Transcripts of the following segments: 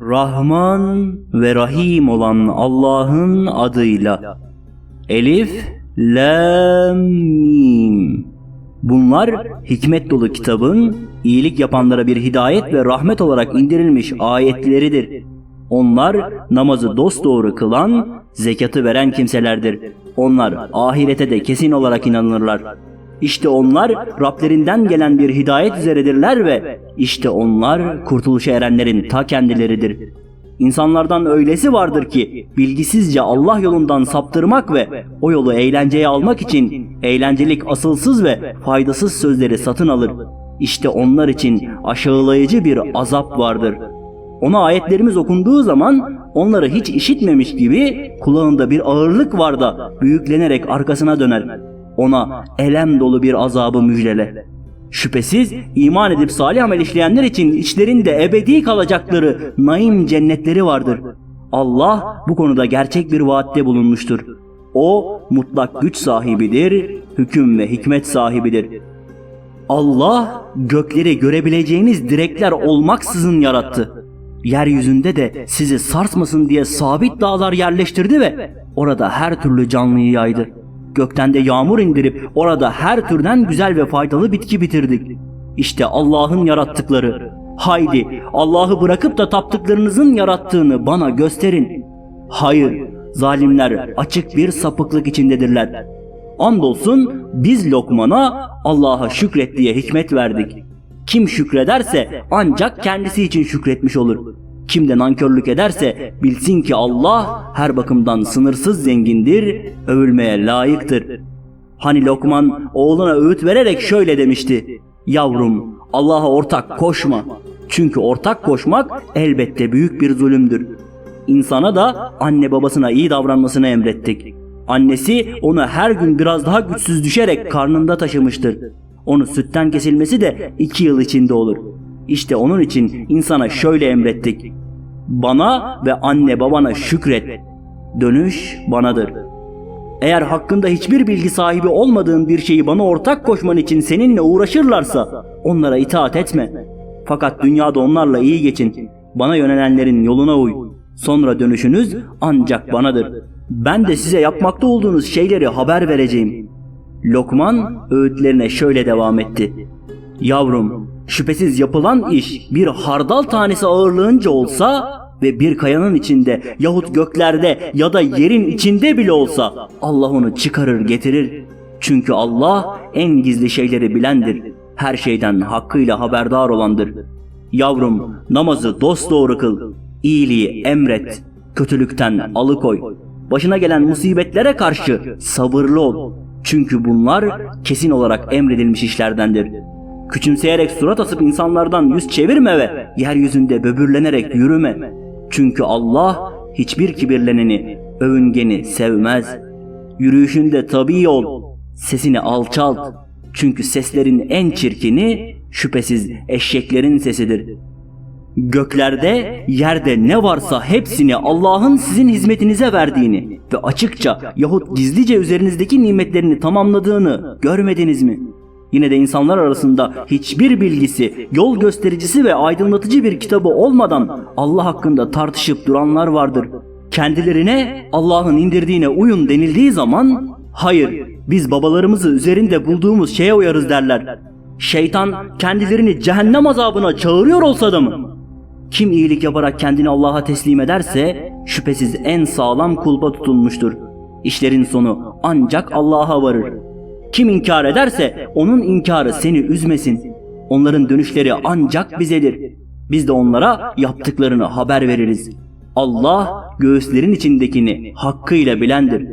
Rahman ve Rahim olan Allah'ın adıyla. Elif, Lam, Mim. Bunlar hikmet dolu kitabın iyilik yapanlara bir hidayet ve rahmet olarak indirilmiş ayetleridir. Onlar namazı dosdoğru kılan, zekatı veren kimselerdir. Onlar ahirete de kesin olarak inanırlar. İşte onlar Rablerinden gelen bir hidayet üzeredirler ve işte onlar kurtuluşa erenlerin ta kendileridir. İnsanlardan öylesi vardır ki bilgisizce Allah yolundan saptırmak ve o yolu eğlenceye almak için eğlencelik asılsız ve faydasız sözleri satın alır. İşte onlar için aşağılayıcı bir azap vardır. Ona ayetlerimiz okunduğu zaman onları hiç işitmemiş gibi kulağında bir ağırlık var da büyüklenerek arkasına döner. Ona elem dolu bir azabı müjdele. Şüphesiz iman edip salih amel işleyenler için içlerinde ebedi kalacakları naim cennetleri vardır. Allah bu konuda gerçek bir vaatte bulunmuştur. O mutlak güç sahibidir, hüküm ve hikmet sahibidir. Allah gökleri görebileceğiniz direkler olmaksızın yarattı. Yeryüzünde de sizi sarsmasın diye sabit dağlar yerleştirdi ve orada her türlü canlıyı yaydı. Gökten de yağmur indirip orada her türden güzel ve faydalı bitki bitirdik. İşte Allah'ın yarattıkları. Haydi Allah'ı bırakıp da taptıklarınızın yarattığını bana gösterin. Hayır, zalimler açık bir sapıklık içindedirler. Andolsun biz Lokman'a Allah'a şükret diye hikmet verdik. Kim şükrederse ancak kendisi için şükretmiş olur. Kim de nankörlük ederse bilsin ki Allah her bakımdan sınırsız zengindir, övülmeye layıktır. Hani Lokman oğluna öğüt vererek şöyle demişti. Yavrum Allah'a ortak koşma. Çünkü ortak koşmak elbette büyük bir zulümdür. İnsana da anne babasına iyi davranmasını emrettik. Annesi onu her gün biraz daha güçsüz düşerek karnında taşımıştır. Onu sütten kesilmesi de iki yıl içinde olur. İşte onun için insana şöyle emrettik. Bana ve anne babana şükret. Dönüş banadır. Eğer hakkında hiçbir bilgi sahibi olmadığın bir şeyi bana ortak koşman için seninle uğraşırlarsa onlara itaat etme. Fakat dünyada onlarla iyi geçin. Bana yönelenlerin yoluna uy. Sonra dönüşünüz ancak banadır. Ben de size yapmakta olduğunuz şeyleri haber vereceğim. Lokman öğütlerine şöyle devam etti. Yavrum, şüphesiz yapılan iş bir hardal tanesi ağırlığınca olsa ve bir kayanın içinde yahut göklerde ya da yerin içinde bile olsa Allah onu çıkarır getirir. Çünkü Allah en gizli şeyleri bilendir. Her şeyden hakkıyla haberdar olandır. Yavrum namazı dosdoğru kıl. iyiliği emret. Kötülükten alıkoy. Başına gelen musibetlere karşı sabırlı ol. Çünkü bunlar kesin olarak emredilmiş işlerdendir. Küçümseyerek surat asıp insanlardan yüz çevirme ve yeryüzünde böbürlenerek yürüme. Çünkü Allah hiçbir kibirleneni, övüngeni sevmez. Yürüyüşünde tabii ol, sesini alçalt. Çünkü seslerin en çirkini şüphesiz eşeklerin sesidir. Göklerde, yerde ne varsa hepsini Allah'ın sizin hizmetinize verdiğini ve açıkça yahut gizlice üzerinizdeki nimetlerini tamamladığını görmediniz mi? Yine de insanlar arasında hiçbir bilgisi, yol göstericisi ve aydınlatıcı bir kitabı olmadan Allah hakkında tartışıp duranlar vardır. Kendilerine Allah'ın indirdiğine uyun denildiği zaman hayır biz babalarımızı üzerinde bulduğumuz şeye uyarız derler. Şeytan kendilerini cehennem azabına çağırıyor olsa da mı? Kim iyilik yaparak kendini Allah'a teslim ederse şüphesiz en sağlam kulba tutulmuştur. İşlerin sonu ancak Allah'a varır. Kim inkar ederse onun inkarı seni üzmesin. Onların dönüşleri ancak bizedir. Biz de onlara yaptıklarını haber veririz. Allah göğüslerin içindekini hakkıyla bilendir.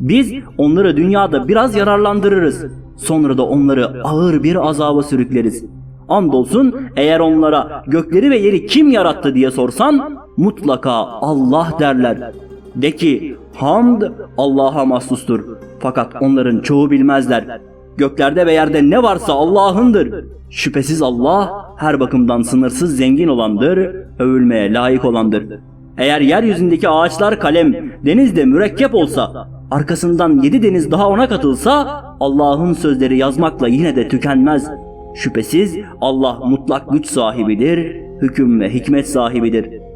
Biz onları dünyada biraz yararlandırırız. Sonra da onları ağır bir azaba sürükleriz. Andolsun eğer onlara gökleri ve yeri kim yarattı diye sorsan mutlaka Allah derler. De ki hamd Allah'a mahsustur. Fakat onların çoğu bilmezler. Göklerde ve yerde ne varsa Allah'ındır. Şüphesiz Allah her bakımdan sınırsız zengin olandır, övülmeye layık olandır. Eğer yeryüzündeki ağaçlar kalem, denizde mürekkep olsa, arkasından yedi deniz daha ona katılsa, Allah'ın sözleri yazmakla yine de tükenmez. Şüphesiz Allah mutlak güç sahibidir, hüküm ve hikmet sahibidir.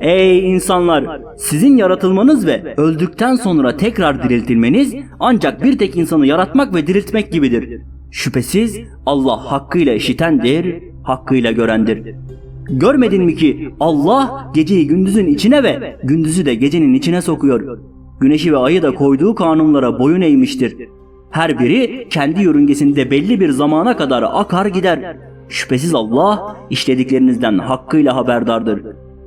Ey insanlar! Sizin yaratılmanız ve öldükten sonra tekrar diriltilmeniz ancak bir tek insanı yaratmak ve diriltmek gibidir. Şüphesiz Allah hakkıyla işitendir, hakkıyla görendir. Görmedin mi ki Allah geceyi gündüzün içine ve gündüzü de gecenin içine sokuyor. Güneşi ve ayı da koyduğu kanunlara boyun eğmiştir. Her biri kendi yörüngesinde belli bir zamana kadar akar gider. Şüphesiz Allah işlediklerinizden hakkıyla haberdardır.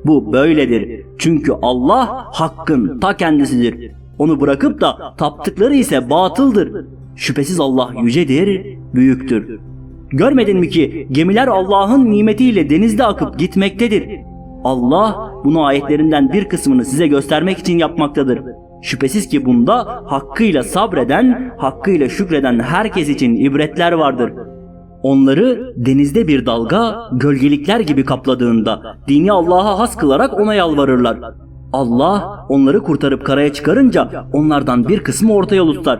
Bu böyledir. Çünkü Allah hakkın ta kendisidir. Onu bırakıp da taptıkları ise batıldır. Şüphesiz Allah yücedir, büyüktür. Görmedin mi ki gemiler Allah'ın nimetiyle denizde akıp gitmektedir. Allah bunu ayetlerinden bir kısmını size göstermek için yapmaktadır. Şüphesiz ki bunda hakkıyla sabreden, hakkıyla şükreden herkes için ibretler vardır. Onları denizde bir dalga gölgelikler gibi kapladığında dini Allah'a has kılarak ona yalvarırlar. Allah onları kurtarıp karaya çıkarınca onlardan bir kısmı orta yol tutar.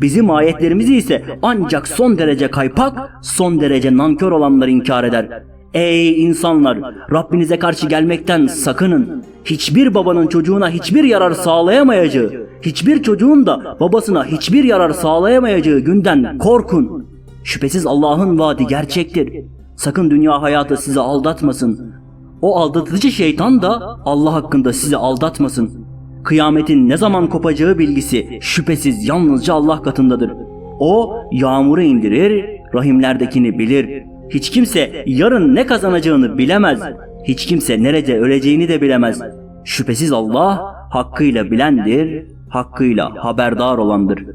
Bizim ayetlerimizi ise ancak son derece kaypak, son derece nankör olanlar inkar eder. Ey insanlar! Rabbinize karşı gelmekten sakının. Hiçbir babanın çocuğuna hiçbir yarar sağlayamayacağı, hiçbir çocuğun da babasına hiçbir yarar sağlayamayacağı günden korkun. Şüphesiz Allah'ın vaadi gerçektir. Sakın dünya hayatı sizi aldatmasın. O aldatıcı şeytan da Allah hakkında sizi aldatmasın. Kıyametin ne zaman kopacağı bilgisi şüphesiz yalnızca Allah katındadır. O yağmuru indirir, rahimlerdekini bilir. Hiç kimse yarın ne kazanacağını bilemez. Hiç kimse nerede öleceğini de bilemez. Şüphesiz Allah hakkıyla bilendir, hakkıyla haberdar olandır.